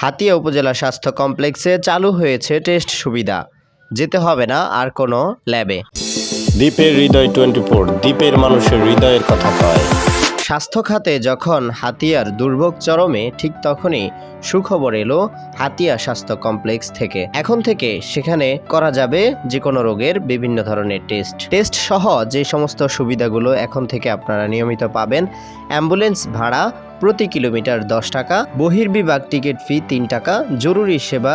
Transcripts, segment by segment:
হাতিয়া উপজেলা স্বাস্থ্য কমপ্লেক্সে চালু হয়েছে টেস্ট সুবিধা। যেতে হবে না আর কোনো ল্যাবে। দ্বীপের হৃদয় টোয়েন্টি ফোর, দ্বীপের মানুষের হৃদয়ের কথা কয়। স্বাস্থ্য খাতে যখন হাতিয়ার দুর্ভোগ চরমে, ঠিক তখনই সুখবর এলো হাতিয়া স্বাস্থ্য কমপ্লেক্স থেকে। এখন থেকে সেখানে করা যাবে যে কোনো রোগের বিভিন্ন ধরনের টেস্ট। টেস্ট সহ যে সমস্ত সুবিধাগুলো এখন থেকে আপনারা নিয়মিত পাবেন, অ্যাম্বুলেন্স ভাড়া প্রতি কিলোমিটার দশ টাকা, বহির্বিভাগ টিকিট ফি তিন টাকা, জরুরি সেবা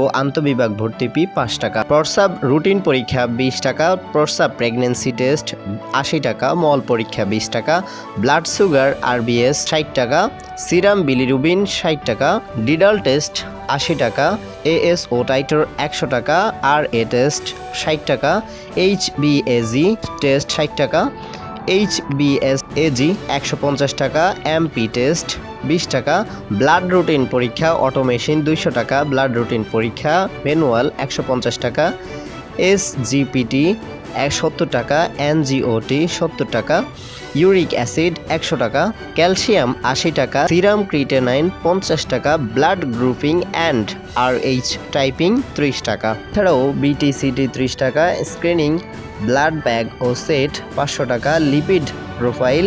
ও আন্তবিভাগ ভর্তি ফি পাঁচ টাকা। প্রস্রাব রুটিন পরীক্ষা বিশ টাকা, প্রস্রাব প্রেগনেন্সি টেস্ট আশি টাকা, মল পরীক্ষা বিশ টাকা, ব্লাড সুগার আর আরবিএস ষাট টাকা, সিরাম বিলিরুবিন ষাট টাকা, ডিডাল টেস্ট আশি টাকা এএস ও টাইটার একশো টাকা আর এ টেস্ট ষাট টাকা এইচ বিএজি টেস্ট ষাট টাকা এইচ বিএস এজি একশো পঞ্চাশ টাকা এমপি টেস্ট বিশ টাকা ব্লাড রুটিন পরীক্ষা অটোমেশিন দুইশো টাকা ব্লাড রুটিন পরীক্ষা ম্যানুয়াল একশো পঞ্চাশ টাকা এস জিপিটি এক সত্তর টাকা এনজিওটি সত্তর টাকা, ইউরিক অ্যাসিড একশো টাকা, ক্যালসিয়াম আশি টাকা, সিরাম ক্রিটেনাইন পঞ্চাশ টাকা, blood grouping and R H typing ত্রিশ টাকা। এছাড়াও বিটিসিটি ত্রিশ টাকা, স্ক্রিনিং, ব্লাড ব্যাগ ও সেট পাঁচশো টাকা, লিপিড প্রোফাইল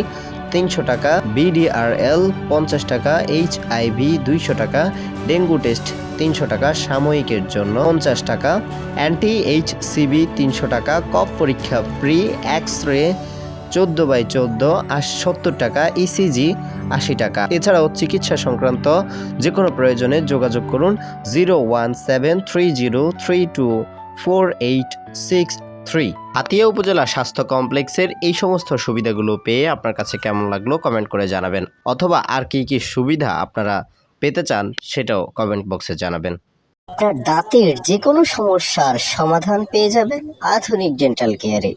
তিনশো টাকা বিডিআরএল পঞ্চাশ টাকা এইচ আইভি দুইশো টাকা, ডেঙ্গু টেস্ট তিনশো টাকা সাময়িকের জন্য পঞ্চাশ টাকা, অ্যান্টি এইচ সিবি তিনশো টাকা, কফ পরীক্ষা ফ্রি এক্স রে চোদ্দ বাই চোদ্দ আর সত্তর টাকা ইসিজি আশি টাকা। এছাড়াও চিকিৎসা সংক্রান্ত যে কোনো প্রয়োজনে যোগাযোগ করুন zero one seven three zero three two four eight six three. Hatiya উপজেলা স্বাস্থ্য কমপ্লেক্সের এই সমস্ত সুবিধাগুলো পেয়ে আপনার কাছে কেমন লাগল কমেন্ট করে জানাবেন। অথবা আর কি কি সুবিধা আপনারা পেতে চান সেটাও কমেন্ট বক্সে জানাবেন। আপনার দাঁতের যে কোনো সমস্যার সমাধান পেয়ে যাবেন আধুনিক ডেন্টাল কেয়ারে।